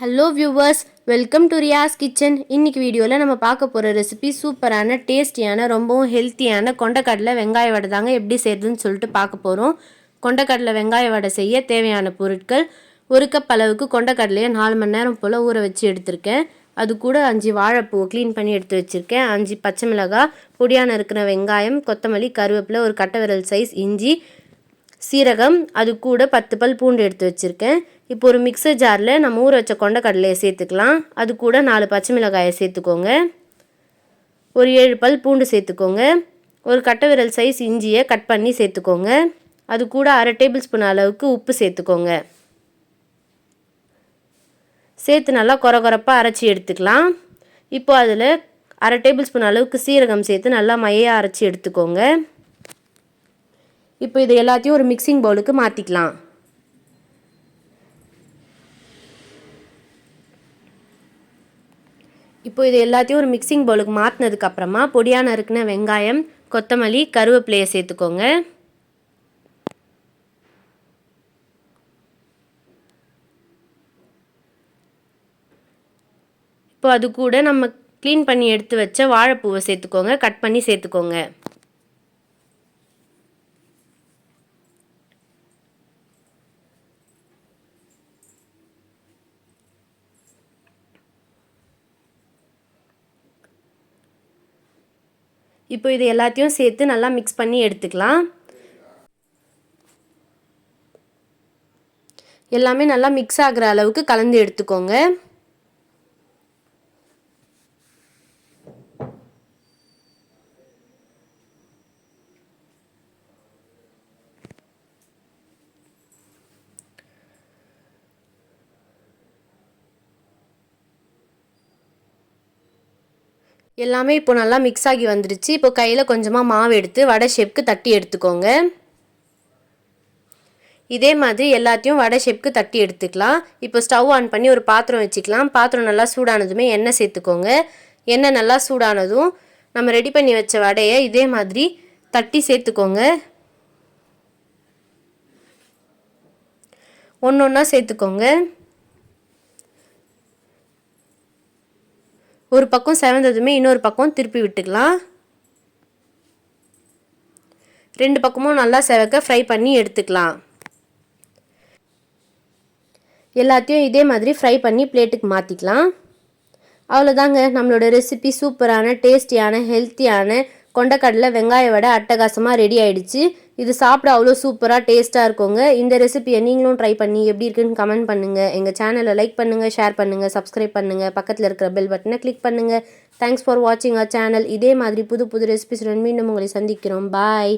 Hello viewers welcome to Riyas kitchen இன்னைக்கு வீடியோவில் நம்ம பார்க்க போகிற ரெசிபி சூப்பரான டேஸ்டியான ரொம்பவும் ஹெல்த்தியான கொண்டக்கடலை வெங்காய வடை தாங்க எப்படி செய்யறதுன்னு சொல்லிட்டு பார்க்க போகிறோம் கொண்டக்கடலை வெங்காய வடை செய்ய தேவையான பொருட்கள் ஒரு கப் அளவுக்கு கொண்டக்கடலையை நாலு மணி நேரம் போல் ஊற வச்சு எடுத்திருக்கேன். அது கூட அஞ்சு வாழைப்பூ க்ளீன் பண்ணி எடுத்து வச்சுருக்கேன். அஞ்சு பச்சை மிளகாய் பொடியான இருக்கிற வெங்காயம் கொத்தமல்லி கருவேப்பிலை ஒரு கட்டை விரல் சைஸ் இஞ்சி சீரகம் அது கூட பத்து பல் பூண்டு எடுத்து வச்சுருக்கேன். இப்போ ஒரு மிக்சர் ஜாரில் நம்ம ஊற வச்ச கொண்டக்கடலையை சேர்த்துக்கலாம். அது கூட நாலு பச்சை மிளகாயை சேர்த்துக்கோங்க. ஒரு ஏழு பல் பூண்டு சேர்த்துக்கோங்க. ஒரு கட்டை விரல் சைஸ் இஞ்சியை கட் பண்ணி சேர்த்துக்கோங்க. அது கூட அரை டேபிள் ஸ்பூன் அளவுக்கு உப்பு சேர்த்துக்கோங்க. சேர்த்து நல்லா கொர கொரப்பாக அரைச்சி எடுத்துக்கலாம். இப்போ அதில் அரை டேபிள் ஸ்பூன் அளவுக்கு சீரகம் சேர்த்து நல்லா மையாக அரைச்சி எடுத்துக்கோங்க. இப்போ இது எல்லாத்தையும் ஒரு மிக்சிங் பவுலுக்கு மாற்றிக்கலாம் இப்போ இது எல்லாத்தையும் ஒரு மிக்சிங் பவுலுக்கு மாற்றினதுக்கப்புறமா பொடியான இருக்குன வெங்காயம் கொத்தமல்லி கருவேப்பிலையை சேர்த்துக்கோங்க. இப்போ அது கூட நம்ம க்ளீன் பண்ணி எடுத்து வச்ச வாழைப்பூவை சேர்த்துக்கோங்க. கட் பண்ணி சேர்த்துக்கோங்க. இப்போ இது எல்லாத்தையும் சேர்த்து நல்லா மிக்ஸ் பண்ணி எடுத்துக்கலாம். எல்லாமே நல்லா மிக்ஸ் ஆகிற அளவுக்கு கலந்து எடுத்துக்கோங்க. எல்லாமே இப்போ நல்லா மிக்ஸ் ஆகி வந்துடுச்சு இப்போ கையில் கொஞ்சமாக மாவு எடுத்து வடை ஷேப்க்கு தட்டி எடுத்துக்கோங்க. இதே மாதிரி எல்லாத்தையும் வடை ஷேப்க்கு தட்டி எடுத்துக்கலாம். இப்போ ஸ்டவ் ஆன் பண்ணி ஒரு பாத்திரம் வச்சுக்கலாம். பாத்திரம் நல்லா சூடானதுமே எண்ணெய் சேர்த்துக்கோங்க. எண்ணெய் நல்லா சூடானதும் நம்ம ரெடி பண்ணி வச்ச வடையை இதே மாதிரி தட்டி சேர்த்துக்கோங்க. ஒன்று ஒன்றா சேர்த்துக்கோங்க. ஒரு பக்கம் செவந்ததுமே இன்னொரு பக்கம் திருப்பி விட்டுக்கலாம். ரெண்டு பக்கமும் நல்லா செவக்க ஃப்ரை பண்ணி எடுத்துக்கலாம். எல்லாத்தையும் இதே மாதிரி ஃப்ரை பண்ணி பிளேட்டுக்கு மாற்றிக்கலாம் அவ்வளோதாங்க நம்மளோட ரெசிபி சூப்பரான டேஸ்டியான ஹெல்த்தியான கொண்டக்கடலை வெங்காய வடை அட்டகாசமாக ரெடி ஆயிடுச்சு. இது சாப்பிட அவ்வளோ சூப்பராக டேஸ்ட்டாக இருக்குங்க. இந்த ரெசிபியை நீங்களும் ட்ரை பண்ணி எப்படி இருக்குன்னு கமெண்ட் பண்ணுங்கள் எங்கள் சேனலை லைக் பண்ணுங்கள் ஷேர் பண்ணுங்கள் சப்ஸ்கிரைப் பண்ணுங்கள் பக்கத்தில் இருக்கிற பெல் பட்டனை கிளிக் பண்ணுங்கள் தேங்க்ஸ் ஃபார் வாட்சிங் அ சேனல் இதே மாதிரி புது புது ரெசிபிஸ் மீண்டும் உங்களை சந்திக்கிறோம். பாய்